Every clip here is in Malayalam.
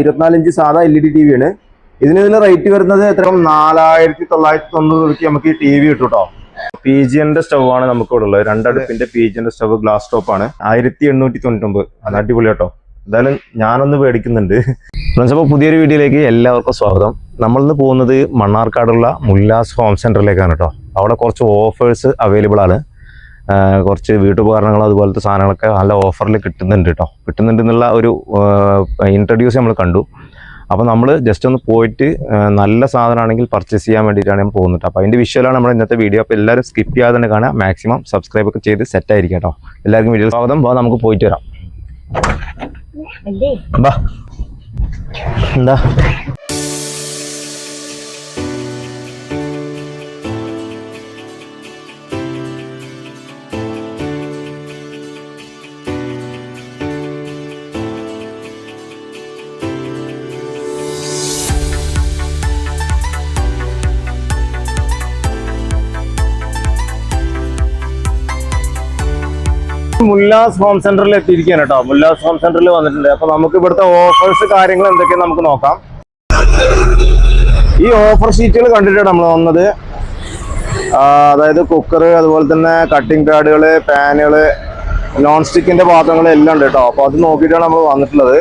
ഇരുപത്തിനാല് ഇഞ്ച് സാധാ L E D T V ആണ്. ഇതിന് ഇതിന് റേറ്റ് വരുന്നത് എത്ര? നാലായിരത്തി തൊള്ളായിരത്തി തൊണ്ണൂറ് രൂപയ്ക്ക് നമുക്ക് ഈ ടി വി കിട്ടും കേട്ടോ പി ജി എന്റെ സ്റ്റവ് ആണ് നമുക്ക് ഇവിടെ ഉള്ളത് രണ്ടടുപ്പിന്റെ പി ജി എന്റെ സ്റ്റവ് ഗ്ലാസ് ടോപ്പ് ആണ്. ആയിരത്തി എണ്ണൂറ്റി തൊണ്ണൂറ്റൊമ്പത് അത് അടിപൊളി കേട്ടോ. എന്തായാലും ഞാനൊന്ന് പേടിക്കുന്നുണ്ട് ഫ്രണ്ട്സ് അപ്പോൾ പുതിയൊരു വീഡിയോയിലേക്ക് എല്ലാവർക്കും സ്വാഗതം. നമ്മളിന്ന് പോകുന്നത് മണ്ണാർക്കാടുള്ള മുല്ലാസ് ഹോം സെന്ററിലേക്കാണ് കേട്ടോ. അവിടെ കുറച്ച് ഓഫേഴ്സ് അവൈലബിൾ ആണ്. കുറച്ച് വീട്ടുപകരണങ്ങൾ അതുപോലത്തെ സാധനങ്ങളൊക്കെ നല്ല ഓഫറിൽ കിട്ടുന്നുണ്ട് കേട്ടോ കിട്ടുന്നുണ്ട് എന്നുള്ള ഒരു ഇൻട്രൊഡ്യൂസ് നമ്മൾ കണ്ടു. അപ്പോൾ നമ്മൾ ജസ്റ്റ് ഒന്ന് പോയിട്ട് നല്ല സാധനമാണെങ്കിൽ പർച്ചേസ് ചെയ്യാൻ വേണ്ടിയിട്ടാണ് ഞാൻ പോകുന്നത്. അപ്പോൾ അതിന്റെ വിഷ്വലാണ് നമ്മുടെ ഇന്നത്തെ വീഡിയോ അപ്പോൾ എല്ലാവരും സ്കിപ്പ് ചെയ്യാതെ തന്നെ കാണാം മാക്സിമം സബ്സ്ക്രൈബ് ഒക്കെ ചെയ്ത് സെറ്റ് ആയിരിക്കും കേട്ടോ എല്ലാവർക്കും വീഡിയോ സ്വാഗതം. അപ്പോൾ നമുക്ക് പോയിട്ട് വരാം. എന്താ? മുല്ലാസ് ഹോം സെന്ററിൽ എത്തിയിരിക്കുകയാണ് കേട്ടോ. മുല്ലാസ് ഹോം സെന്ററിൽ വന്നിട്ടുണ്ട്. അപ്പൊ നമുക്ക് ഇവിടുത്തെ ഓഫേഴ്സ് കാര്യങ്ങൾ എന്തൊക്കെയാണ് നമുക്ക് നോക്കാം. ഈ ഓഫർ ഷീറ്റുകൾ കണ്ടിട്ടാണ് നമ്മൾ വന്നത്. അതായത് കുക്കർ അതുപോലെ തന്നെ കട്ടിംഗ് പാഡുകൾ പാനുകൾ നോൺ സ്റ്റിക്കിന്റെ പാത്രങ്ങൾ എല്ലാം ഉണ്ട് കേട്ടോ. അപ്പൊ അത് നോക്കിയിട്ടാണ് നമ്മൾ വന്നിട്ടുള്ളത്.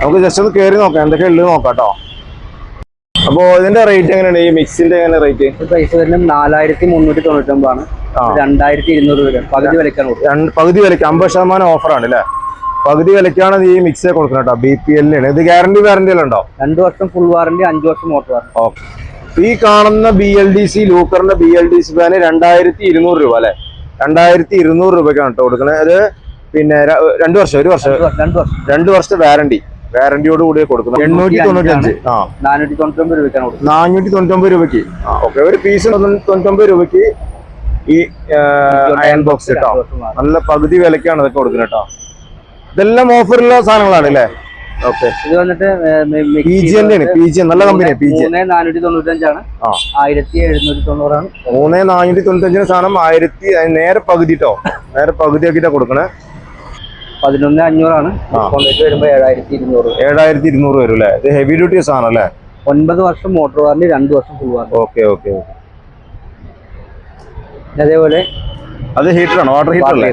നമുക്ക് ജസ്റ്റ് ഒന്ന് കയറി നോക്കാം. എന്തൊക്കെ ഉള്ളത് നോക്കാം കേട്ടോ. അപ്പോ ഇതിന്റെ റേറ്റ് എങ്ങനെയാണ്? ഈ മിക്സിന്റെ എങ്ങനെ റേറ്റ് പ്രൈസ് വരുന്നത് നാലായിരത്തി മുന്നൂറ്റി തൊണ്ണൂറ്റി ഒമ്പതാണ് രണ്ടായിരത്തി ഇരുന്നൂറ് രൂപ പകുതി വിലക്കാണ് പകുതി വിലക്ക് അമ്പത് ശതമാനം ഓഫറാണ് അല്ലേ പകുതി വിലക്കാണ് ഈ മിക്സ് കൊടുക്കുന്നത് കേട്ടോ ബി പി എല്ലിന് ഇത് ഗ്യാരണ്ടി വാറണ്ടി ഉണ്ടോ? രണ്ടു വർഷം ഫുൾ വാറണ്ടി അഞ്ചു വർഷം മോട്ടോർ വാറണ്ടി ഓക്കെ. ഈ കാണുന്ന ബി എൽ ഡി സി ലൂക്കറിന്റെ ബി എൽ ഡി സി ഫാന് രണ്ടായിരത്തി ഇരുന്നൂറ് രൂപ അല്ലെ രണ്ടായിരത്തി ഇരുന്നൂറ് രൂപയ്ക്കാണ് കേട്ടോ കൊടുക്കുന്നത്. അത് പിന്നെ രണ്ടു വർഷം ഒരു വർഷം. രണ്ടു വർഷം രണ്ട് വർഷത്തെ വാറണ്ടി വാറണ്ടിയോട് കൂടി കൊടുക്കുന്നത്. എണ്ണൂറ്റി തൊണ്ണൂറ്റഞ്ച് ആ. നാനൂറ്റി തൊണ്ണൂറ്റൊമ്പത് രൂപയ്ക്കാണ് കൊടുക്കുന്നത്. നാനൂറ്റി തൊണ്ണൂറ്റൊമ്പത് രൂപയ്ക്ക് ഓക്കെ. ഒരു പീസ് തൊണ്ണൂറ്റൊമ്പത് രൂപയ്ക്ക് ഈ അയൺ ബോക്സ് കേട്ടോ നല്ല പകുതി വിലക്കാണ് ഇതൊക്കെ കൊടുക്കുന്നത് കേട്ടോ ഇതെല്ലാം ഓഫറുള്ള സാധനങ്ങളാണ് അല്ലേ? ഓക്കെ. ഇത് വന്നിട്ട് പി ജി ആണ് പി ജി നല്ല കമ്പനിയാണ് പി ജി മൂന്ന് നാനൂറ്റി തൊണ്ണൂറ്റഞ്ചാണ് ആ. ആയിരത്തി എഴുന്നൂറ്റി തൊണ്ണൂറാണ് മൂന്ന് നാനൂറ്റി തൊണ്ണൂറ്റഞ്ചിന് സാധനം ആയിരത്തി നേരെ പകുതി ട്ടോ. നേരെ പകുതി ആക്കിട്ടാ കൊടുക്കണേ. പതിനൊന്ന് അഞ്ഞൂറാണ്. ഡിസ്കൗണ്ട് വരുമ്പോൾ ഏഴായിരത്തി ഇരുന്നൂറ് ഏഴായിരത്തി ഇരുന്നൂറ് വരും അല്ലേ? ഇത് ഹെവി ഡ്യൂട്ടി സാധനം അല്ലേ? ഒൻപത് വർഷം മോട്ടോർ വാറിന് രണ്ട് വർഷം ഫുൾ വാറണ്ടി ഓക്കെ ഓക്കെ അതേപോലെ അത് ഹീറ്റർ ആണ് വാട്ടർ ഹീറ്റർ അല്ലേ?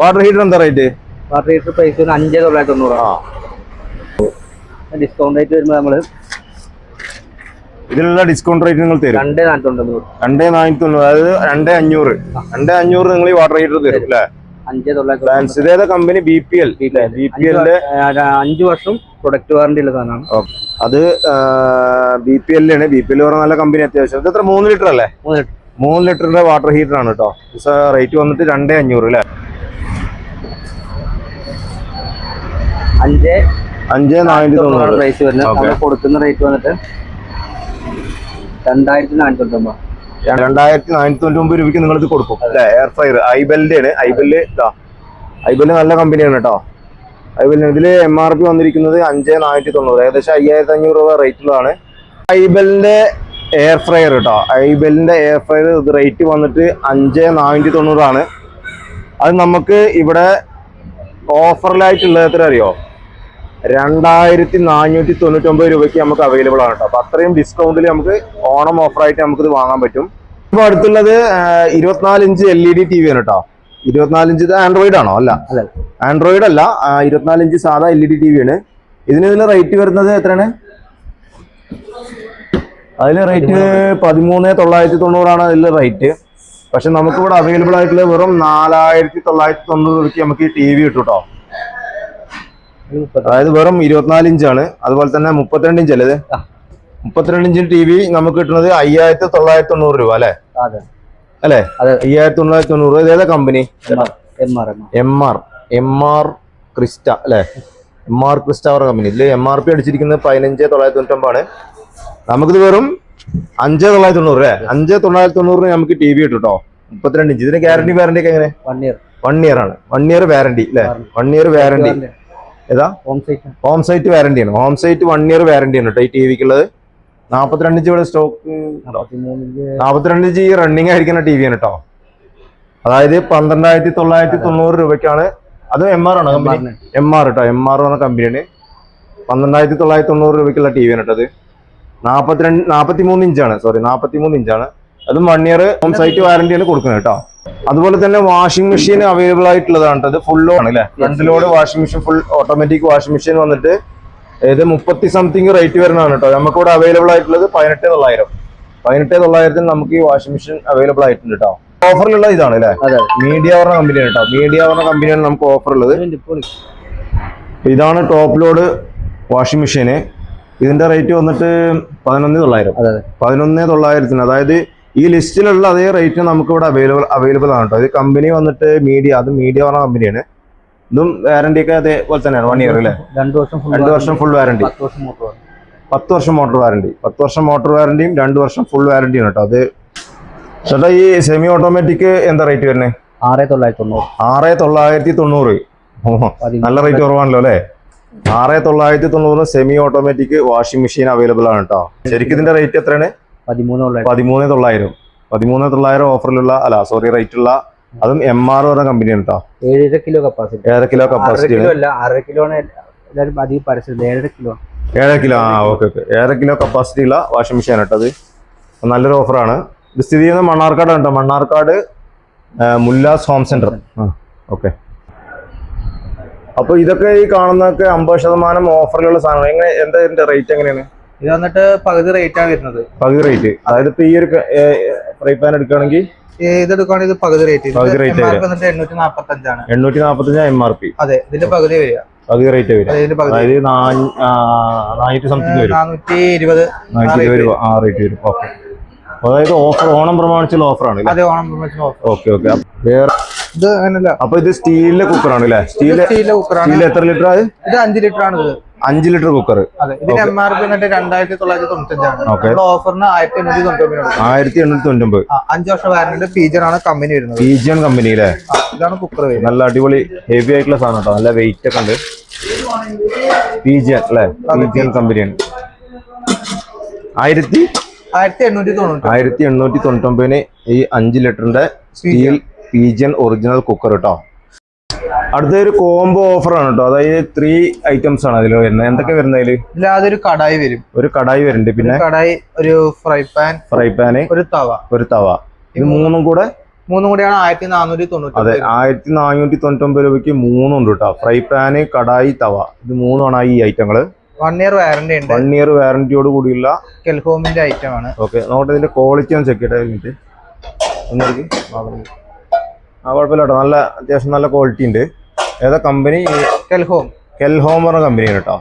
വാട്ടർ ഹീറ്റർ എന്താ റേറ്റ് വാട്ടർ ഹീറ്റർ പ്രൈസ് വരുന്നത് അഞ്ച് തൊള്ളായിരത്തി തൊണ്ണൂറാണ് ഡിസ്കൗണ്ട് റേറ്റ് വരുമ്പോൾ നമ്മൾ ഇതിലുള്ള ഡിസ്കൗണ്ട് റേറ്റ് നിങ്ങൾ തരും. രണ്ടേ നാനൂറ്റി തൊണ്ണൂറ് രണ്ടേ നാനൂറ്റി തൊണ്ണൂറ് അതായത് രണ്ടേ അഞ്ഞൂറ്. രണ്ടേ അഞ്ഞൂറ് നിങ്ങൾ ഈ വാട്ടർ ഹീറ്റർ തരും. അല്ലേ? അഞ്ച് തൊള്ളായിരത്തി ഫാൻസ് ഇതേതാ company B P L B P എല്ലിന്റെ അഞ്ച് വർഷം പ്രൊഡക്റ്റ് വാറണ്ടി ഉള്ള സാധനമാണ്. അത് ബി പി എല്ലാണ് ബി പി എൽ പറഞ്ഞ നല്ല കമ്പനി അത്യാവശ്യം. ഇത് എത്ര? മൂന്ന് ലിറ്റർ അല്ലേ? മൂന്ന് ലിറ്റർ. മൂന്ന് ലിറ്ററിന്റെ വാട്ടർ ഹീറ്റർ ആണ് കേട്ടോ റേറ്റ് വന്നിട്ട് രണ്ടേ അഞ്ഞൂറ് അല്ലേ? അഞ്ച് അഞ്ചേ നാനൂറ്റി തൊണ്ണൂറ് പ്രൈസ് വരുന്നത്. Okay. കൊടുക്കുന്ന റേറ്റ് വന്നിട്ട് രണ്ടായിരത്തി നാനൂറ്റി തൊണ്ണൂറ് രണ്ടായിരത്തി നാനൂറ്റി തൊണ്ണൂറ്റി രൂപയ്ക്ക് നിങ്ങൾ ഇത് കൊടുക്കും. അല്ലേ? എയർ ഫ്രയർ ഐബെലിന്റെ ആണ് ഐബെൽ ഇതാ. ഐബെല്ല് നല്ല കമ്പനിയാണ് കേട്ടോ ഐബെല്ലിന് ഇതിൽ എം ആർ പി വന്നിരിക്കുന്നത് അഞ്ച് നാനൂറ്റി തൊണ്ണൂറ് ഏകദേശം അയ്യായിരത്തി അഞ്ഞൂറ് രൂപ റേറ്റിലാണ് ഐബെലിന്റെ എയർ ഫ്രയർ കേട്ടോ ഐബെലിന്റെ എയർ ഫ്രയർ റേറ്റ് വന്നിട്ട് അഞ്ച് നാനൂറ്റി തൊണ്ണൂറാണ് അത് നമുക്ക് ഇവിടെ ഓഫറിലായിട്ടുള്ളത് എത്ര അറിയോ? രണ്ടായിരത്തി നാനൂറ്റി തൊണ്ണൂറ്റൊമ്പത് രൂപയ്ക്ക് നമുക്ക് അവൈലബിൾ ആണ് കേട്ടോ അപ്പൊ അത്രയും ഡിസ്കൗണ്ടിൽ നമുക്ക് ഓണം ഓഫറായിട്ട് നമുക്ക് ഇത് വാങ്ങാൻ പറ്റും. ഇപ്പൊ അടുത്തുള്ളത് ഇരുപത്തിനാല് inch L E D T V ആണ് കേട്ടോ ഇരുപത്തിനാല് ഇഞ്ച് ഇത് ആൻഡ്രോയിഡ് ആണോ? അല്ല. അല്ല. ആൻഡ്രോയിഡ് അല്ല ഇരുപത്തിനാല് ഇഞ്ച് സാധാ L E D T V ആണ്. ഇതിന് ഇതിന് റേറ്റ് വരുന്നത് എത്രയാണ്? അതിന് റേറ്റ് പതിമൂന്ന് തൊള്ളായിരത്തി തൊണ്ണൂറാണ് അതിൽ റേറ്റ് പക്ഷെ നമുക്ക് ഇവിടെ അവൈലബിൾ ആയിട്ടുള്ള വെറും നാലായിരത്തി തൊള്ളായിരത്തി തൊണ്ണൂറ് രൂപയ്ക്ക് നമുക്ക് ഈ ടി വി കിട്ടും കേട്ടോ അതായത് വെറും ഇരുപത്തിനാല് ഇഞ്ചാണ്. അതുപോലെ തന്നെ മുപ്പത്തിരണ്ട് ഇഞ്ച് അല്ലേ. മുപ്പത്തിരണ്ട് ഇഞ്ചിന് ടി വി നമുക്ക് കിട്ടുന്നത് അയ്യായിരത്തി തൊള്ളായിരത്തി തൊണ്ണൂറ് രൂപ അല്ലേ? അല്ലെ? അതെ. അയ്യായിരത്തി തൊള്ളായിരത്തി തൊണ്ണൂറ് ഏതാ company? M R M R Crista അല്ലെ? എം ആർ ക്രിസ്റ്റ അവരുടെ കമ്പനി. ഇതിൽ എം ആർ പി അടിച്ചിരിക്കുന്നത് പതിനഞ്ച് തൊള്ളായിരത്തി തൊണ്ണൂറ്റൊമ്പതാണ് നമുക്കിത് വെറും അഞ്ച് തൊള്ളായിരത്തി തൊണ്ണൂറ് അല്ലേ? അഞ്ച് തൊള്ളായിരത്തി തൊണ്ണൂറിന് നമുക്ക് ടി വി കിട്ടും കേട്ടോ മുപ്പത്തിരണ്ട് ഇഞ്ച്. ഇതിന് ഗ്യാരണ്ടി വാറണ്ടി ഒക്കെ എങ്ങനെ? വൺ ഇയർ വൺ ഇയർ ആണ്. വൺ ഇയർ വാറണ്ടി അല്ലെ? വൺ ഇയർ വാറണ്ടി ഏതാ? Home site home site warranty ആണ്. Home site one year warranty ആണ് കേട്ടോ ഈ ടി വിക്ക് ഉള്ളത് നാപ്പത്തിരണ്ട് ഇഞ്ച് ഇവിടെ സ്റ്റോക്ക് നാപ്പത്തിരണ്ട് ഇഞ്ച് ഈ റണ്ണിങ് ആയിരിക്കുന്ന ടി വി ആണ് കേട്ടോ അതായത് പന്ത്രണ്ടായിരത്തി തൊള്ളായിരത്തി തൊണ്ണൂറ് രൂപയ്ക്കാണ്. അത് എം ആർ ആണോ കമ്പനി. എം ആർ കേട്ടോ എം ആർ പറഞ്ഞ കമ്പനിയാണ്. പന്ത്രണ്ടായിരത്തി തൊള്ളായിരത്തി തൊണ്ണൂറ് രൂപയ്ക്കുള്ള ടി വി ആണ് അത്. നാപ്പത്തിരണ്ട് നാപ്പത്തി മൂന്ന് ഇഞ്ചാണ് സോറി നാപ്പത്തി മൂന്ന് ഇഞ്ചാണ് അതും വൺ ഇയർ ഹോം സൈറ്റ് വാറന്റിയാണ് കൊടുക്കുന്നത് കേട്ടോ അതുപോലെ തന്നെ വാഷിംഗ് മെഷീൻ അവൈലബിൾ ആയിട്ടുള്ളതാണ് അത് ഇത് ഫുൾ ആണ് അല്ലേ front load washing machine full automatic washing machine വന്നിട്ട് ഇത് മുപ്പത്തി സംതിങ് റേറ്റ് വരുന്നതാണ് കേട്ടോ നമുക്കിവിടെ അവൈലബിൾ ആയിട്ടുള്ളത് പതിനെട്ട് തൊള്ളായിരം. പതിനെട്ട് തൊള്ളായിരത്തിന് നമുക്ക് ഈ വാഷിംഗ് മെഷീൻ അവൈലബിൾ ആയിട്ടുണ്ട് കേട്ടോ ഓഫറിലുള്ള ഇതാണ് അല്ലേ മീഡിയ പറഞ്ഞ കമ്പനിയാണ് കേട്ടോ മീഡിയ പറഞ്ഞ കമ്പനിയാണ് നമുക്ക് ഓഫർ ഉള്ളത് ഇതാണ് ടോപ്പ് ലോഡ് വാഷിംഗ് മെഷീന് ഇതിന്റെ റേറ്റ് വന്നിട്ട് പതിനൊന്ന് തൊള്ളായിരം. പതിനൊന്ന് തൊള്ളായിരത്തിന്. അതായത് ഈ ലിസ്റ്റിലുള്ള അതേ റേറ്റ് നമുക്ക് ഇവിടെ അവൈലബിൾ അവൈലബിൾ ആണ് കേട്ടോ ഇത് കമ്പനി വന്നിട്ട് മീഡിയ അത് മീഡിയ പറഞ്ഞ കമ്പനിയാണ് ഇതും വാറണ്ടി ഒക്കെ അതേപോലെ തന്നെയാണ് വൺ ഇയർ അല്ലേ? രണ്ട് വർഷം രണ്ട് വർഷം ഫുൾ വാറന്റി പത്ത് വർഷം മോട്ടോർ വാറന്റി പത്ത് വർഷം മോട്ടോർ വാറന്റിയും രണ്ട് വർഷം ഫുൾ വാറന്റിയും കേട്ടോ അത് ചേട്ടാ ഈ സെമി ഓട്ടോമാറ്റിക് എന്താ റേറ്റ് വരുന്നത് ആറ് തൊള്ളായിരത്തി തൊണ്ണൂറ്. ആറ് തൊള്ളായിരത്തി തൊണ്ണൂറ്. നല്ല റേറ്റ് കുറവാണല്ലോ അല്ലേ? ആറ് തൊള്ളായിരത്തി തൊണ്ണൂറ് semi automatic washing machine available ആണ് കേട്ടോ ശരിക്കും ഇതിന്റെ റേറ്റ് എത്രയാണ്? പതിമൂന്ന് തൊള്ളായിരം. പതിമൂന്ന് തൊള്ളായിരം. ഓഫറിലുള്ള അല്ല സോറി റേറ്റ് ഉള്ള അതും എം ആർ പറഞ്ഞ കമ്പനിയാണ് കേട്ടോ ഏഴര കിലോ കപ്പാസിറ്റി ഏഴര കിലോ കപ്പാസിറ്റി അല്ല ആറര കിലോ എല്ലാവരും അധികം പരസ്യം ഏഴര കിലോ. ഏഴര കിലോ ആ ഓക്കെ ഓക്കെ ഏഴര കിലോ കപ്പാസിറ്റി ഉള്ള വാഷിംഗ് മെഷീൻ കേട്ടോ അത്. നല്ലൊരു ഓഫറാണ് ഇത് സ്ഥിതി ചെയ്യുന്നത് മണ്ണാർക്കാട് കേട്ടോ Mannarkkad Mullas Home Centre okay അപ്പൊ ഇതൊക്കെ ഈ കാണുന്നതൊക്കെ അമ്പത് ശതമാനം ഓഫറിലുള്ള സാധനങ്ങൾ. എങ്ങനെ എന്താ ഇതിന്റെ റേറ്റ് എങ്ങനെയാണ്? ഇത് വന്നിട്ട് പകുതി റേറ്റ് ആണ് വരുന്നത്. പകുതി റേറ്റ് അതായത് ഇപ്പൊ ഈ ഒരു ഫ്രൈ പാൻ എടുക്കുകയാണെങ്കിൽ ഇത് എടുക്കുകയാണെങ്കിൽ ഇത് പകുതി റേറ്റ് പകുതി റേറ്റ്. വന്നിട്ട് എണ്ണൂറ്റി നാപ്പത്തി അഞ്ചാണ് എണ്ണൂറ്റി നാൽപ്പത്തഞ്ച് എം ആർ പി അതെ ഇതിന്റെ പകുതി വരിക. പകുതി റേറ്റ് വരും അതായത് നാഞ്ഞ- നാനൂറ്റി സംതിങ് വരും. നാനൂറ്റി ഇരുപത് രൂപ ആ റേറ്റ് വരും. ഓക്കെ. അതായത് ഓഫർ ഓണം പ്രമാണിച്ചുള്ള ഓഫറാണ് അതെ ഓണം ഓഫർ ഓക്കെ ഓക്കെ. വേറെ ഇത് അങ്ങനല്ല. അപ്പൊ ഇത് സ്റ്റീലിലെ കുക്കറാണ് അല്ലേ സ്റ്റീൽ സ്റ്റീലിലെ കുക്കറാണ് എത്ര ലിറ്റർ ഇത്? അഞ്ച് ലിറ്റർ ആണ് ഇത്. അഞ്ച് ലിറ്റർ കുക്കർ അതെ ഇതിന്റെ എം ആർ പി വന്നിട്ട് രണ്ടായിരത്തി തൊള്ളായിരത്തി തൊണ്ണൂറ്റഞ്ചാണ് ഓഫറിന് ആയിരത്തി എണ്ണൂറ്റി തൊണ്ണൂറ്റി ആയിരത്തി എണ്ണൂറ്റി തൊണ്ണൂറ്റൊമ്പത് അഞ്ച് വർഷം വാറന്റിന്റെ ഫീച്ചർ ആണ് കമ്പനി വരുന്നത്. പീജിയൻ കമ്പനി അല്ലേ ഇതാണ് കുക്കർ നല്ല അടിപൊളി ഹെവി ആയിട്ടുള്ള സാധനം കേട്ടോ നല്ല വെയിറ്റ് ഒക്കെ ഉണ്ട്. ഫീജിയൻ അല്ലേ ഫീജിയൻ കമ്പനിയാണ് ആയിരത്തി ആയിരത്തി എണ്ണൂറ്റി തൊണ്ണൂറ്റി ആയിരത്തി? എണ്ണൂറ്റി തൊണ്ണൂറ്റൊമ്പതിന് ഈ അഞ്ച് ലിറ്ററിന്റെ സ്റ്റീൽ ഫീജിയൻ ഒറിജിനൽ കുക്കർ കേട്ടോ അടുത്ത ഒരു കോംബോ ഓഫർ ആണ് കേട്ടോ അതായത് ത്രീ ഐറ്റംസ് ആണ് അതിൽ വരുന്നത്. എന്തൊക്കെ വരുന്നതിൽ ഇതിൽ അതൊരു കടായി വരും. ഒരു കടായി വരുന്നുണ്ട് പിന്നെ കടായി ഒരു ഫ്രൈ പാൻ ഫ്രൈ പാന് ഒരു തവ. ഒരു തവ. ഇത് മൂന്നും കൂടെ? മൂന്നും കൂടിയാണ് ആയിരത്തി നാനൂറ്റി തൊണ്ണൂറ്റി അതെ ആയിരത്തി നാനൂറ്റി തൊണ്ണൂറ്റൊമ്പത് രൂപയ്ക്ക് മൂന്നുണ്ട് കേട്ടോ ഫ്രൈ പാന് കടായി തവ. ഇത് മൂന്നാണ് ഈ ഐറ്റങ്ങൾ വൺ ഇയർ വാറന്റി ഉണ്ട്. വൺ ഇയർ വാറന്റിയോട് കൂടിയുള്ള കെൽഹോമിന്റെ ഐറ്റം ആണ്. ഓക്കെ നോക്കട്ടെ ഇതിന്റെ ക്വാളിറ്റി ഒന്ന് ചെക്ക് ഒന്നെടുക്ക് ആ കുഴപ്പമില്ല കേട്ടോ നല്ല അത്യാവശ്യം നല്ല ക്വാളിറ്റി ഉണ്ട്. ഏതാ കമ്പനി കെൽഹോം കെൽഹോം പറഞ്ഞ കമ്പനിയാണ് കേട്ടോ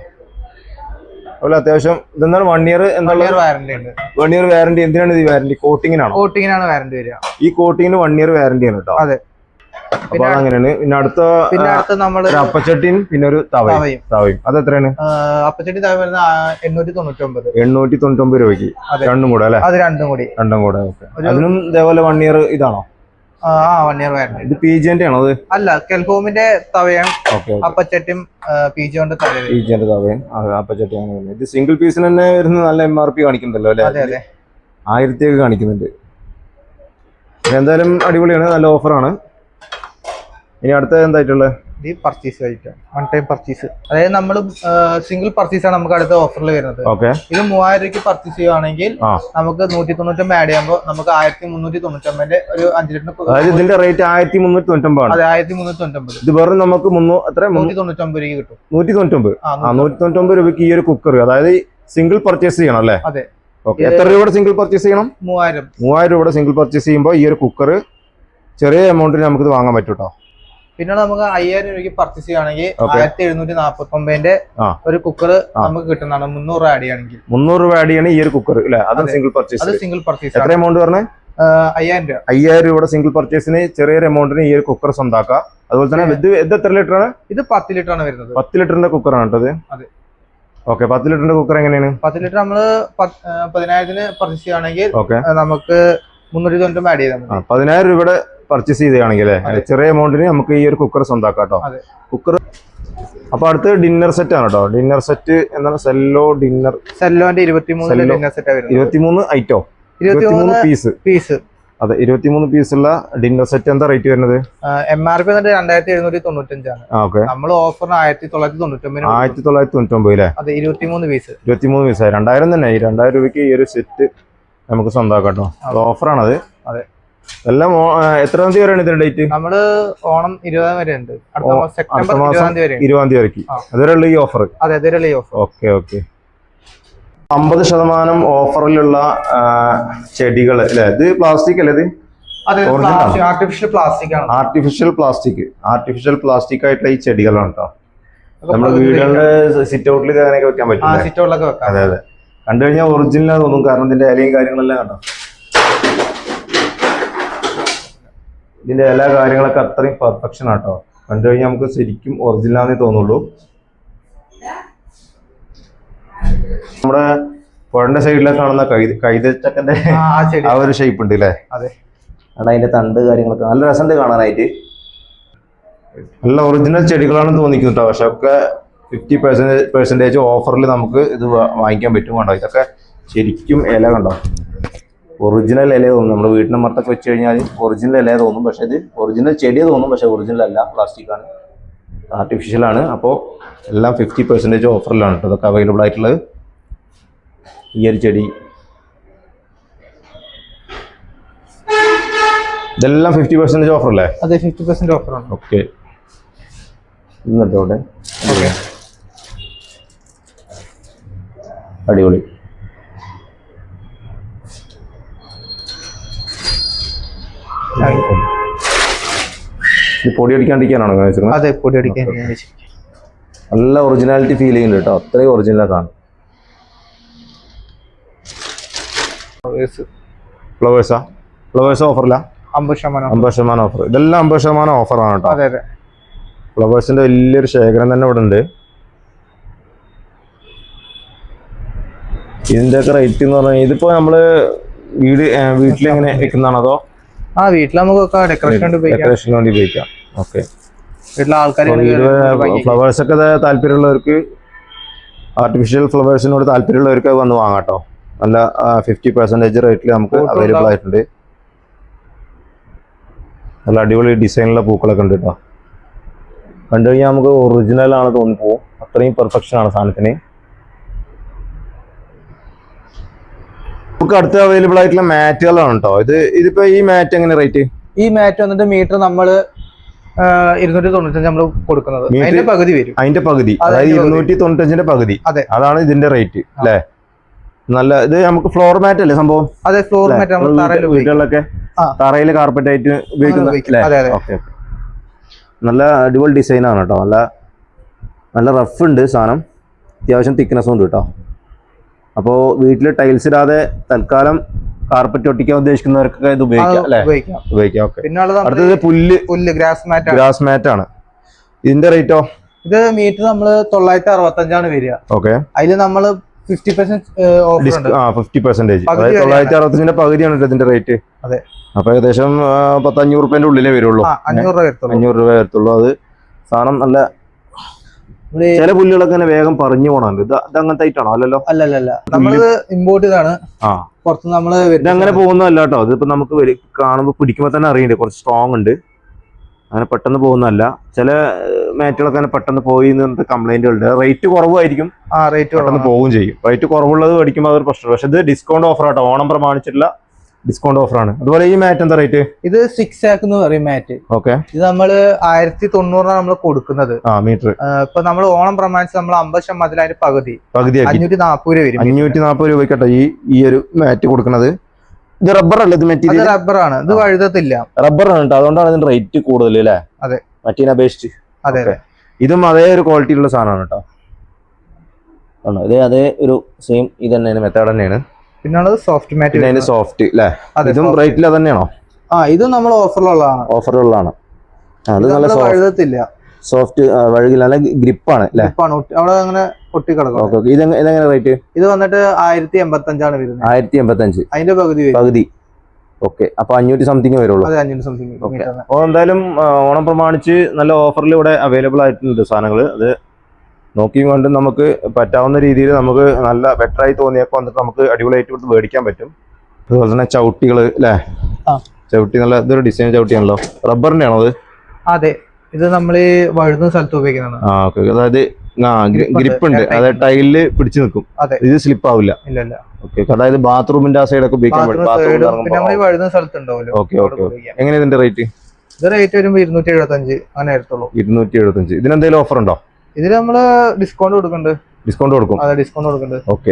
അതുപോലെ അത്യാവശ്യം ഇതെന്താണ് വൺ ഇയർ എന്നുള്ള വാറന്റി ഉണ്ട്. വൺ ഇയർ വാറന്റി എന്തിനാണ് ഇത് വാറന്റി കോട്ടിങ്ങിനാണ് കോട്ടിങ്ങിനാണ് വാറന്റി വരിക. ഈ കോട്ടിങ്ങിന് വൺ ഇയർ വാറന്റി ആണ് കേട്ടോ അതെ. അപ്പൊ അങ്ങനെയാണ്. പിന്നെ അടുത്ത പിന്നെ അടുത്ത നമ്മൾ അപ്പച്ചട്ടിയും പിന്നെ ഒരു തവയും. തവയും. അത് എത്രയാണ്? അപ്പച്ചട്ടി തവ വരുന്ന എണ്ണൂറ്റി തൊണ്ണൂറ്റി ഒമ്പത് എണ്ണൂറ്റി തൊണ്ണൂറ്റൊമ്പത് രൂപയ്ക്ക് രണ്ടും കൂടെ അല്ലെ? അത് രണ്ടും കൂടി. രണ്ടും കൂടെ അതിനും ഇതേപോലെ വൺ ഇയർ ഇതാണോ? ആ വൺ ഇയർ വാറന്റി ഇത് പി ജിന്റെ ആണോ അത്? അല്ല കെൽഹോമിന്റെ തവയാണ് ഓക്കെ അപ്പച്ചട്ടിയും പി ജി കൊണ്ട് തവ പി ജിന്റെ തവയും അപ്പച്ചട്ടിയാണ് ഇത് സിംഗിൾ പീസിന് തന്നെ വരുന്ന നല്ല എം ആർ പി കാണിക്കുന്നുണ്ടല്ലോ അല്ലെ? അതെ ആയിരത്തിയൊക്കെ കാണിക്കുന്നുണ്ട്. എന്തായാലും അടിപൊളിയാണ് നല്ല ഓഫറാണ് ഇനി അടുത്ത എന്തായിട്ടുള്ളത്? ഇത് പർച്ചേസ് ആയിട്ട്. വൺ ടൈം പർച്ചേസ് അതായത് നമ്മൾ സിംഗിൾ പർച്ചേസ് ആണ് നമുക്ക് അടുത്ത ഓഫറിൽ വരുന്നത്. ഇത് മൂവായിരം രൂപയ്ക്ക് പർച്ചേസ് ചെയ്യുവാണെങ്കിൽ നമുക്ക് നൂറ്റി തൊണ്ണൂറ്റൊമ്പത് ആഡ് ചെയ്യുമ്പോൾ നമുക്ക് ആയിരത്തി മുന്നൂറ്റി തൊണ്ണൂറ്റൊമ്പതിന്റെ ഒരു അഞ്ച് ലിറ്റർ ഇതിന്റെ റേറ്റ് ആയിരത്തി മുന്നൂറ്റി തൊണ്ണൂറ്റൊമ്പത് അതെ ആയിരത്തി മുന്നൂറ്റി തൊണ്ണൂറ്റൊമ്പത് ഇത് വെറും നമുക്ക് നൂറ്റി തൊണ്ണൂറ്റൊമ്പത് രൂപ കിട്ടും. നൂറ്റി തൊണ്ണൂറ്റൊമ്പത് നൂറ്റി തൊണ്ണൂറ്റൊമ്പത് രൂപയ്ക്ക് ഈ ഒരു കുക്കർ അതായത് സിംഗിൾ പർച്ചേസ് ചെയ്യണം അല്ലേ? അതെ. ഓക്കെ എത്ര രൂപയുടെ സിംഗിൾ പർച്ചേസ് ചെയ്യണം? മൂവായിരം. മൂവായിരം രൂപയുടെ സിംഗിൾ പർച്ചേസ് ചെയ്യുമ്പോൾ ഈ ഒരു കുക്കർ ചെറിയ എമൗണ്ടിൽ നമുക്കിത് വാങ്ങാൻ പറ്റൂട്ടോ? പിന്നെ നമുക്ക് അയ്യായിരം രൂപയ്ക്ക് പർച്ചേസ് ചെയ്യുകയാണെങ്കിൽ. ആയിരത്തി എഴുന്നൂറ്റി നാപ്പത്തി ഒമ്പതിന്റെ ഒരു കുക്കർ നമുക്ക് കിട്ടുന്നതാണ്. മുന്നൂറ് ആഡ് ചെയ്യുകയാണെങ്കിൽ. മുന്നൂറ് രൂപ ആഡ് ചെയ്യണം ഈ ഒരു കുക്കർ അല്ലെ? അത് സിംഗിൾ സിംഗിൾ അത് പർച്ചേസ് സിംഗിൾ പർച്ചേസ് എത്ര ആണ് എമൗണ്ട് പറഞ്ഞേ? അയ്യായിരം രൂപ. അയ്യായിരം രൂപയുടെ സിംഗിൾ പർച്ചേസിന് ചെറിയൊരു എമൗണ്ടിന് ഈ ഒരു കുക്കർ സ്വന്താക്കാം. അതുപോലെ തന്നെ ഇത് ഇത് എത്ര ലിറ്റർ ആണ്? ഇത് പത്ത് ലിറ്റർ ആണ് വരുന്നത്. പത്ത് ലിറ്ററിന്റെ കുക്കർ കേട്ടത് അതെ. ഓക്കെ പത്ത് ലിറ്ററിന്റെ കുക്കർ എങ്ങനെയാണ്? പത്ത് ലിറ്റർ നമ്മൾ പതിനായിരത്തിന് പർച്ചേസ് ചെയ്യുകയാണെങ്കിൽ നമുക്ക് മുന്നൂറ്റി തൊണ്ണൂറ്റി ആഡ് ചെയ്താൽ മതി. പതിനായിരം രൂപയുടെ പർച്ചേസ് ചെയ്യുകയാണെങ്കിൽ ചെറിയ എമൗണ്ടിന് നമുക്ക് ഈ ഒരു കുക്കർ സ്വന്തമാക്കാം കേട്ടോ. കുക്കർ അപ്പൊ അടുത്ത് ഡിന്നർ സെറ്റ് ആണ് കേട്ടോ. ഡിന്നർ സെറ്റ് എന്താണ് സെല്ലോ ഡിന്നർ സെല്ലോന്റെ ഡിന്നർ സെറ്റ് ഇരുപത്തിമൂന്ന് ഐറ്റോ ഇരുപത്തി ഇരുപത്തിമൂന്ന് മൂന്ന് പീസ് പീസ് അതെ ഇരുപത്തിമൂന്ന് ഉള്ള ഡിന്നർ സെറ്റ് എന്താ റേറ്റ് വരുന്നത്? എം ആർ പി വന്നിട്ട് രണ്ടായിരത്തി എഴുന്നൂറ്റി തൊണ്ണൂറ്റഞ്ചാണ് നമ്മൾ ഓഫറിന് ആയിരത്തി തൊള്ളായിരത്തി തൊണ്ണൂറ്റൊമ്പത് ആയിരത്തി തൊള്ളായിരത്തി തൊണ്ണൂറ്റൊമ്പത് അല്ലേ അതെ ഇരുപത്തിമൂന്ന് പീസ് ഇരുപത്തിമൂന്ന് പീസ് രണ്ടായിരം തന്നെ ഈ രണ്ടായിരം രൂപയ്ക്ക് ഈ ഒരു സെറ്റ് നമുക്ക് സ്വന്തമാക്കാം കേട്ടോ. അത്. ഓഫറാണത് അതെ. എല്ലാം എത്ര തീയതി വരെയാണ് ഇതിന്റെ ഡേറ്റ് നമ്മൾ ഓണം ഇരുപതാം വരെ ഉണ്ട്. സെപ്റ്റംബർ ഇരുപതാം തീയതി വരെ ഇരുപതാം തീയതി വരയ്ക്ക് അതുവരെയുള്ള ഈ ഓഫർ അതെ അതിരല്ലേ ഓഫർ ഓക്കെ ഓക്കെ. അമ്പത് ശതമാനം ഓഫറിലുള്ള ചെടികൾ അല്ലേ? ഇത് പ്ലാസ്റ്റിക് അല്ലേ ഇത്? ആർട്ടിഫിഷ്യൽ പ്ലാസ്റ്റിക് ആണ്. ആർട്ടിഫിഷ്യൽ പ്ലാസ്റ്റിക് ആർട്ടിഫിഷ്യൽ പ്ലാസ്റ്റിക് ആയിട്ടുള്ള ഈ ചെടികളാണ് കേട്ടോ. നമ്മുടെ വീടുകളുടെ സിറ്റ് ഔട്ടിൽ അങ്ങനെയൊക്കെ വെക്കാൻ പറ്റും പറ്റില്ല? സിറ്റോളിലൊക്കെ വെക്കാം. അതെ അതെ. കണ്ടു കഴിഞ്ഞാൽ ഒറിജിനൽ തോന്നും. കാരണം ഇതിന്റെ ഇലയും കാര്യങ്ങളെല്ലാം കണ്ടോ? ഇതിന്റെ എല്ലാ കാര്യങ്ങളൊക്കെ അത്രയും പെർഫെക്ഷൻ ആട്ടോ. കണ്ടു കഴിഞ്ഞാൽ നമുക്ക് ശരിക്കും ഒറിജിനൽ ആണെന്ന് തോന്നുള്ളൂ. നമ്മുടെ പുഴന്റെ സൈഡിലൊക്കെ കാണുന്ന കൈത കൈതച്ചക്കന്റെ ആ ഒരു ഷേപ്പ് ഉണ്ട് അല്ലേ അതെ. അവിടെ അതിന്റെ തണ്ട് കാര്യങ്ങളൊക്കെ. നല്ല രസമുണ്ട് കാണാനായിട്ട്. നല്ല ഒറിജിനൽ ചെടികളാണെന്ന് തോന്നിക്കുന്നു കേട്ടോ പക്ഷെ ഒക്കെ ഫിഫ്റ്റി പെർസെന്റേജ് പെർസെന്റേജ് ഓഫറിൽ നമുക്ക് ഇത് വാങ്ങിക്കാൻ പറ്റും കണ്ടോ? ഇതൊക്കെ ശരിക്കും ഇല കണ്ടോ? ഒറിജിനൽ ഇല തോന്നും നമ്മുടെ വീട്ടിന്റെ മറത്തൊക്കെ വെച്ച് കഴിഞ്ഞാൽ ഒറിജിനൽ ഇല തോന്നും. പക്ഷെ ഇത് ഒറിജിനൽ ചെടി തോന്നും. പക്ഷെ ഒറിജിനൽ അല്ല. പ്ലാസ്റ്റിക് ആണ്. ആർട്ടിഫിഷ്യൽ ആണ്. അപ്പോൾ എല്ലാം ഫിഫ്റ്റി പെർസെന്റേജ് ഓഫറിലാണ് കേട്ടോ. ഇതൊക്കെ അവൈലബിൾ ആയിട്ടുള്ളത്. ഈ ഒരു ചെടി. ഇതെല്ലാം ഫിഫ്റ്റി പെർസെന്റേജ് ഓഫർ അല്ലേ? അതെ ഫിഫ്റ്റി പെർസെന്റ് ഓഫർ ആണ്. ഓക്കെ ഇന്നത്തെ അടിപൊളി. പൊടി അടിക്കാണ്ടിരിക്കാനാണോ വെച്ചിരിക്കുന്നത് അതെ പൊടി അടിക്കാൻ നല്ല ഒറിജിനാലിറ്റി ഫീൽ ചെയ്യുന്നുണ്ട് കേട്ടോ. അത്രയും ഒറിജിനൽ സാധനം. ഫ്ലവേഴ്സാ ഫ്ലവേഴ്സ് ഓഫറില്ല അമ്പത് ശതമാനം അമ്പത് ശതമാനം ഓഫർ ഇതെല്ലാം അമ്പത് ശതമാനം ഓഫറാണ് കേട്ടോ. അതെ അതെ. ഫ്ലവേഴ്സിന്റെ വലിയൊരു ശേഖരം തന്നെ ഇവിടെ ഉണ്ട്. ഇതിന്റെയൊക്കെ റേറ്റ് എന്ന് പറഞ്ഞാൽ ഇതിപ്പോ നമ്മൾ വീട് വീട്ടിലെങ്ങനെ വെക്കുന്നതാണോ അതോ ആ വീട്ടിൽ നമുക്ക് ഡെക്കറേഷൻ ഡെക്കറേഷന് വേണ്ടി ഉപയോഗിക്കാം. ഓക്കെ വീട്ടിലെ ആൾക്കാർ ഫ്ലവേഴ്സ് ഒക്കെ താല്പര്യമുള്ളവർക്ക് ആർട്ടിഫിഷ്യൽ ഫ്ലവേഴ്സിനോട് താല്പര്യമുള്ളവർക്ക് വന്ന് വാങ്ങാട്ടോ കേട്ടോ നല്ല ഫിഫ്റ്റി പെർസെന്റേജ് റേറ്റിൽ നമുക്ക് അവൈലബിൾ ആയിട്ടുണ്ട്. നല്ല അടിപൊളി ഡിസൈനുള്ള പൂക്കളൊക്കെ ഉണ്ട് കേട്ടോ കണ്ടു കഴിഞ്ഞാൽ നമുക്ക് ഒറിജിനൽ ആണ് തോന്നിപ്പോവും അത്രയും പെർഫെക്ഷൻ ആണ് സാധനത്തിന്. നമുക്ക് അടുത്ത അവൈലബിൾ ആയിട്ടുള്ള മാറ്റുകളാണ് കേട്ടോ ഇത് ഇതിപ്പോ ഈ മാറ്റ് എങ്ങനെ റേറ്റ് ഈ മാറ്റ് വന്നിട്ട് മീറ്റർ നമ്മൾ ആ, ഇരുന്നൂറ്റി തൊണ്ണൂറ്റഞ്ച് നമ്മൾ കൊടുക്കുന്നത് അതിന്റെ പകുതി വരും. അതിന്റെ പകുതി. അതായത് ഇരുന്നൂറ്റി തൊണ്ണൂറ്റഞ്ചിന്റെ പകുതി. അതെ. അതാണ് ഇതിന്റെ റേറ്റ് അല്ലേ നല്ല ഇത് നമുക്ക് ഫ്ലോർ മാറ്റ് അല്ലേ സംഭവം? അതെ ഫ്ലോർ? മാറ്റ് നമ്മൾ വീടുകളിലൊക്കെ ആ. തറയിൽ കാർപ്പറ്റ് ആയിട്ട് ഉപയോഗിക്കുന്ന. നല്ല അടിപൊളി ഡിസൈൻ ആണ് കേട്ടോ നല്ല നല്ല റഫ് ഉണ്ട് സാധനം. അത്യാവശ്യം തിക്നെസ്സും ഉണ്ട് കേട്ടോ അപ്പോൾ വീട്ടിൽ ടൈൽസ് ഇടാതെ തൽക്കാലം കാർപ്പറ്റ് ഒട്ടിക്കാൻ ഉദ്ദേശിക്കുന്നവർക്കൊക്കെ ഇത് ഉപയോഗിക്കാം അല്ലേ? ഉപയോഗിക്കാം. ഓക്കെ പിന്നെ അടുത്തത് പുല്ല്. പുല്ല് ഗ്രാസ് മാറ്റ് ആണ്. ഗ്രാസ് മാറ്റ് ആണ്. ഇതിന്റെ റേറ്റോ ഇത് മീറ്റർ നമ്മൾ തൊള്ളായിരത്തി അറുപത്തി അഞ്ചാണ് വരിക. ഓക്കെ അതിൽ നമ്മൾ ഫിഫ്റ്റി പെർസെന്റേജ് അതായത്. തൊള്ളായിരത്തി അറുപത്തഞ്ചിന്റെ പകുതിയാണ് ഇതിന്റെ റേറ്റ് അതെ. അപ്പൊ ഏകദേശം പത്തഞ്ഞൂറ് പത്ത് അഞ്ഞൂറ് റുപ്യന്റെ ഉള്ളിലേ വരുള്ളൂ. അഞ്ഞൂറ് രൂപ വരത്തുള്ളൂ. അത് സാധനം നല്ല ചില പുല്ലുകളൊക്കെ ഇങ്ങനെ വേഗം പറഞ്ഞു പോണല്ലോ ഇത് അങ്ങനത്തെ ആയിട്ടാണോ അല്ലല്ലോ. അല്ലല്ല നമ്മൾ ഇമ്പോർട്ട് ചെയ്താണ്. ആ. പുറത്ത് നമ്മൾ ഇതങ്ങനെ അങ്ങനെ പോകുന്നതല്ല കേട്ടോ. ഇതിപ്പോ നമുക്ക് കാണുമ്പോ കാണുമ്പോൾ പിടിക്കുമ്പോൾ തന്നെ അറിയണ്ടേ കുറച്ച് സ്ട്രോങ് ഉണ്ട്. അങ്ങനെ പെട്ടെന്ന് പോകുന്നതല്ല. ചില മാറ്റുകളൊക്കെ അങ്ങനെ പെട്ടെന്ന് പോയി എന്ന് കംപ്ലൈന്റുകൾ ഉണ്ട് റേറ്റ് കുറവായിരിക്കും. ആ റേറ്റ് പെട്ടെന്ന് പോവുകയും ചെയ്യും. റേറ്റ് കുറവുള്ളത് മേടിക്കുമ്പോൾ അതൊരു പ്രശ്നമാണ്. പക്ഷെ ഇത് ഡിസ്കൗണ്ട് ഓഫർ ആട്ടോ. ഓണം പ്രമാണിച്ചിട്ടുള്ള ഡിസ്കൗണ്ട് ഓഫറാണ് അതുപോലെ ഈ മാറ്റ് എന്താ റേറ്റ് ഇത് സിക്സ് ആക്ക് എന്ന് പറയും മാറ്റ് ഓക്കെ ഇത് നമ്മൾ ആയിരത്തി തൊണ്ണൂറിനാണ് നമ്മൾ കൊടുക്കുന്നത്. ആ മീറ്റർ ഇപ്പൊ നമ്മൾ ഓണം പ്രമാണിച്ച് നമ്മൾ അമ്പത് ശതമാനത്തിൽ അതിന്റെ പകുതി. പകുതി അഞ്ഞൂറ്റി നാൽപ്പത് രൂപ വരും. അഞ്ഞൂറ്റി നാൽപ്പത് രൂപയ്ക്കട്ടോ ഈ ഈ ഒരു മാറ്റ് കൊടുക്കുന്നത്. ഇത് റബ്ബർ അല്ല ഇത് മെറ്റീരിയൽ റബ്ബറാണ് ഇത്. വഴുതത്തില്ല റബ്ബറാണ് കേട്ടോ അതുകൊണ്ടാണ് ഇതിന്റെ റേറ്റ് കൂടുതൽ അല്ലേ അതെ. മറ്റീനെ അപേക്ഷിച്ച് അതെ അതെ. ഇതും അതേ ഒരു ക്വാളിറ്റിയിലുള്ള സാധനമാണ് കേട്ടോ ആണോ ഇതേ അതേ ഒരു സെയിം ഇത് തന്നെയാണ് മെത്തേഡ് തന്നെയാണ്. പിന്നെ ഉള്ളത് സോഫ്റ്റ് മാറ്റ് പിന്നെ അതിന്റെ സോഫ്റ്റ് അല്ലേ ഇതും റേറ്റിൽ റേറ്റിൽ തന്നെയാണോ? ആ ഇതും നമ്മൾ ഓഫറിലുള്ളതാണ് ഓഫറിലുള്ളതാണ് അത് നല്ല വഴുതത്തില്ല സോഫ്റ്റ് വഴുകില്ല. നല്ല ഗ്രിപ്പാണ് അല്ലേ അവിടെ അങ്ങനെ പൊട്ടിക്കിടക്കും ഇതെങ്ങനെ ഇതെങ്ങനെ റേറ്റ് ഇത് വന്നിട്ട് ആയിരത്തി എൺപത്തി അഞ്ചാണ് വരുന്നത്. ആയിരത്തി എൺപത്തി അഞ്ച് അതിന്റെ പകുതി പകുതി. ഓക്കെ അപ്പൊ അഞ്ഞൂറ്റി സംതിങ് വരുള്ളൂ. എന്തായാലും ഓണം പ്രമാണിച്ച് നല്ല ഓഫറിൽ ഇവിടെ അവൈലബിൾ ആയിട്ടുണ്ട് സാധനങ്ങൾ അത് നോക്കിയും കണ്ടും നമുക്ക് പറ്റാവുന്ന രീതിയിൽ നമുക്ക് നല്ല ബെറ്റർ ആയി തോന്നിയപ്പോൾ വന്നിട്ട് നമുക്ക് അടിപൊളിയായിട്ട് കൊടുത്ത് മേടിക്കാൻ പറ്റും. അതുപോലെ തന്നെ ചവിട്ടികൾ അല്ലേ ചവിട്ടി നല്ല ഇതൊരു ഡിസൈൻ ചവിട്ടിയാണല്ലോ? റബ്ബറിന്റെ ആണോ അത് അതെ. ഇത് നമ്മൾ വഴുന്ന സ്ഥലത്ത് ഉപയോഗിക്കുന്നതാണ്. ആ ഓക്കെ അതായത് ആ ഗ്രിപ്പ് ഉണ്ട്. അതായത് ടൈലിൽ പിടിച്ചു നിൽക്കും. ഇത് സ്ലിപ്പ് ആവില്ല. ഇല്ലല്ല ഓക്കെ അതായത് ബാത്റൂമിന്റെ ആ ഉപയോഗിക്കാൻ പറ്റും. സൈഡും ബാത്റൂമിൽ പിന്നെ നമ്മൾ ഈ വഴുതുന്ന സ്ഥലത്ത് ഉണ്ടാവുമല്ലോ. ഓക്കെ അവിടെ ഓക്കെ ഉപയോഗിക്കാം. എങ്ങനെ ഇതിന്റെ റേറ്റ് ഇത് റേറ്റ് വരുമ്പോൾ ഇരുന്നൂറ്റി എഴുപത്തി അഞ്ച് അങ്ങനെ ഇരുന്നൂറ്റി എഴുപത്തഞ്ച്. ഇതിനെന്തെങ്കിലും ഓഫർ ഉണ്ടോ? ഇതിൽ നമ്മൾ ഡിസ്കൗണ്ട് കൊടുക്കുന്നുണ്ട് ഡിസ്കൗണ്ട് കൊടുക്കും. അതെ ഡിസ്കൗണ്ട് കൊടുക്കുന്നുണ്ട് ഓക്കെ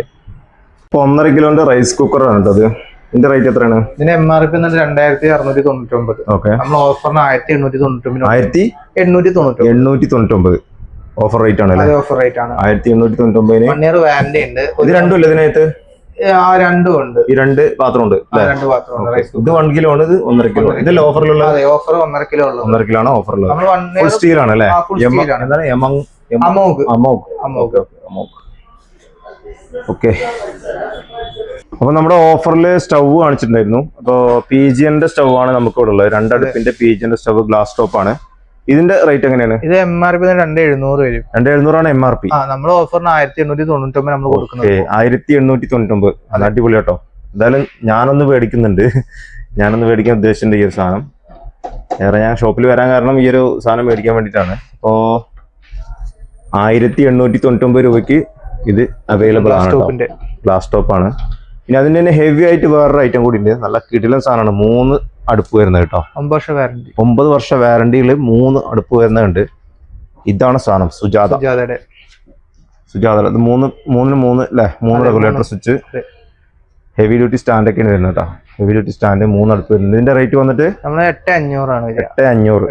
ഇപ്പൊ ഒന്നര കിലോന്റെ റൈസ് കുക്കറാണ് കേട്ടോ അത് ഇതിന്റെ റേറ്റ് എത്രയാണ്? ഇതിന് എം ആർ പി രണ്ടായിരത്തി അറുന്നൂറ്റി തൊണ്ണൂറ്റി ഒമ്പത് ഓക്കെ നമ്മൾ ഓഫറിന് ആയിരത്തി എണ്ണൂറ്റി തൊണ്ണൂറ്റി ഒമ്പത് ആയിരത്തി എണ്ണൂറ്റി തൊണ്ണൂറ്റി എണ്ണൂറ്റി തൊണ്ണൂറ്റി ഒമ്പത് ഓഫർ റേറ്റ് ആണ് അതെ ഓഫർ റേറ്റ് ആണ്. ആയിരത്തി എണ്ണൂറ്റി തൊണ്ണൂറ്റി ഒമ്പതിന് വൺ ഇയർ വാറന്റി ഉണ്ട്. ഇത് രണ്ടും ഇല്ല ഇതിനകത്ത്? ആ രണ്ടും ഉണ്ട്. ഈ രണ്ട് പാത്രം ഉണ്ട് ആ രണ്ട് പാത്രം ഉണ്ട് ഇത് വൺ കിലോ ആണ് ഇത് ഒന്നര കിലോ ഇതിൽ ഓഫറിലുള്ള അതെ ഓഫർ ഒന്നര കിലോ ഉള്ളത്. ഒന്നര കിലോ ആണ് ഓഫറിലുള്ളത് ഫുൾ സ്റ്റീൽ ആണ് അല്ലേ? ആണ്. എന്താണ്? എമങ് അമോഗ്. അമോക് അമോഗ്. ഓക്കെ അപ്പൊ നമ്മുടെ ഓഫറിൽ സ്റ്റൗ കാണിച്ചിട്ടുണ്ടായിരുന്നു. അപ്പോ പി ജി എന്റെ സ്റ്റൗ ആണ് നമുക്ക് ഇവിടെ ഉള്ളത് രണ്ടടുപ്പിന്റെ പി ജി എന്റെ സ്റ്റൗ ഗ്ലാസ് ടോപ്പ് ആണ് ഇതിന്റെ റേറ്റ് എങ്ങനെയാണ്? ഇത് എം ആർ പി രണ്ട് എഴുന്നൂറ് വരും. രണ്ട് എഴുന്നൂറാണ് എം ആർ പി. നമ്മൾ ഓഫറിന് ആയിരത്തി എണ്ണൂറ്റി തൊണ്ണൂറ്റി ഒമ്പത് നമ്മൾ കൊടുക്കുന്നത്. ആയിരത്തി എണ്ണൂറ്റി തൊണ്ണൂറ്റി ഒമ്പത് അത്. അടിപൊളി കേട്ടോ. എന്തായാലും ഞാനൊന്ന് മേടിക്കുന്നുണ്ട് ഞാനൊന്ന് മേടിക്കാൻ ഉദ്ദേശിച്ചിട്ടുണ്ട് ഈ ഒരു സാധനം. ഏറെ ഞാൻ ഷോപ്പിൽ വരാൻ കാരണം ഈ ഒരു സാധനം മേടിക്കാൻ വേണ്ടിയിട്ടാണ്. അപ്പോ ആയിരത്തി എണ്ണൂറ്റി തൊണ്ണൂറ്റി ഒമ്പത് രൂപയ്ക്ക് ഇത് അവൈലബിൾ ആണ് ഗ്ലാസ് ടോപ്പ് ആണ്. പിന്നെ അതിന് തന്നെ ഹെവി ആയിട്ട് വേറൊരു ഐറ്റം കൂടി ഉണ്ട്. നല്ല കിടിലൻ സാധനമാണ്. മൂന്ന് അടുപ്പ് വരുന്നത് കേട്ടോ. ഒമ്പത് വർഷം വാറന്റി ഒമ്പത് വർഷ വാറണ്ടിയിൽ മൂന്ന് അടുപ്പ് വരുന്നുണ്ട്. ഇതാണ് സാധനം സുജാത. സുജാതയുടെ. സുജാത മൂന്ന് മൂന്നിന് മൂന്ന് അല്ലേ? മൂന്ന് regulator switch. Heavy duty stand ഒക്കെയാണ് വരുന്നത് കേട്ടോ ഹെവി ഡ്യൂട്ടി സ്റ്റാൻഡ് മൂന്ന് അടുപ്പ് വരുന്നത്. ഇതിന്റെ റേറ്റ് വന്നിട്ട്? നമ്മൾ എട്ട് അഞ്ഞൂറാണ് എട്ട് അഞ്ഞൂറ്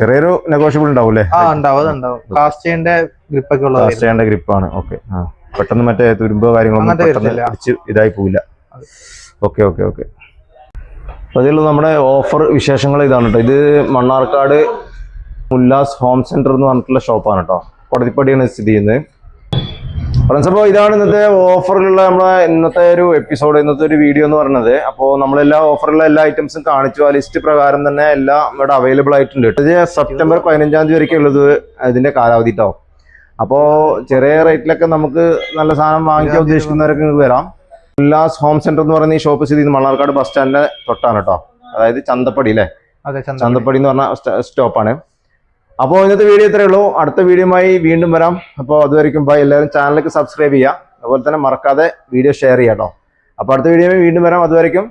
ചെറിയൊരു നെഗോഷ്യബിൾ ഉണ്ടാവും അല്ലേ ആ ഉണ്ടാവും അതുണ്ടാവും കാസ്റ്റിന്റെ ഗ്രിപ്പ് ഒക്കെ ഉള്ളത് ചെയ്യേണ്ട ഗ്രിപ്പാണ് ഓക്കെ ആ. പെട്ടെന്ന് മറ്റേ തുരുമ്പോ കാര്യങ്ങളൊന്നും ഇതായി പോവില്ല. ഓക്കെ ഓക്കെ ഓക്കെ അതിലുള്ള നമ്മുടെ ഓഫർ വിശേഷങ്ങൾ ഇതാണ് കേട്ടോ ഇത് മണ്ണാർക്കാട് ഉല്ലാസ് ഹോം സെന്റർ എന്ന് പറഞ്ഞിട്ടുള്ള ഷോപ്പാണ് കേട്ടോ കൊടതിപ്പടിയാണ് സ്ഥിതി ചെയ്യുന്നത്. ഫ്രണ്ട്സ് അപ്പോൾ ഇതാണ് ഇന്നത്തെ ഓഫറിലുള്ള നമ്മളെ ഇന്നത്തെ ഒരു എപ്പിസോഡ് ഇന്നത്തെ ഒരു വീഡിയോ എന്ന് പറയുന്നത്. അപ്പോൾ നമ്മളെല്ലാ ഓഫറിലുള്ള എല്ലാ ഐറ്റംസും കാണിച്ചു. ആ ലിസ്റ്റ് പ്രകാരം തന്നെ എല്ലാം ഇവിടെ അവൈലബിൾ ആയിട്ടുണ്ട്. ഇത് സെപ്റ്റംബർ പതിനഞ്ചാം തീയതി വരെയൊക്കെ ഉള്ളത് ഇതിന്റെ കാലാവധി കേട്ടോ അപ്പോൾ ചെറിയ റേറ്റിലൊക്കെ നമുക്ക് നല്ല സാധനം വാങ്ങിക്കാൻ ഉദ്ദേശിക്കുന്നവരൊക്കെ വരാം. ഉല്ലാസ് ഹോം സെന്റർ എന്ന് പറയുന്ന ഈ ഷോപ്പ് സ്ഥിതി മണ്ണാർക്കാട് ബസ് സ്റ്റാൻഡിന്റെ തൊട്ടാണ് കേട്ടോ അതായത് ചന്തപ്പടി അല്ലേ ചന്തപ്പടി. എന്ന് പറഞ്ഞ സ്റ്റ- സ്റ്റോപ്പാണ് അപ്പോൾ ഇന്നത്തെ വീഡിയോ ഇത്രയേ ഉള്ളൂ. അടുത്ത വീഡിയോയുമായി വീണ്ടും വരാം. അപ്പോൾ അതുവരെയും ബൈ എല്ലാവരും ചാനലിലേക്ക് സബ്സ്ക്രൈബ് ചെയ്യുക. അതുപോലെ തന്നെ മറക്കാതെ വീഡിയോ ഷെയർ ചെയ്യാം കേട്ടോ അപ്പോൾ അടുത്ത വീഡിയോയുമായി വീണ്ടും വരാം. അതുവരെയും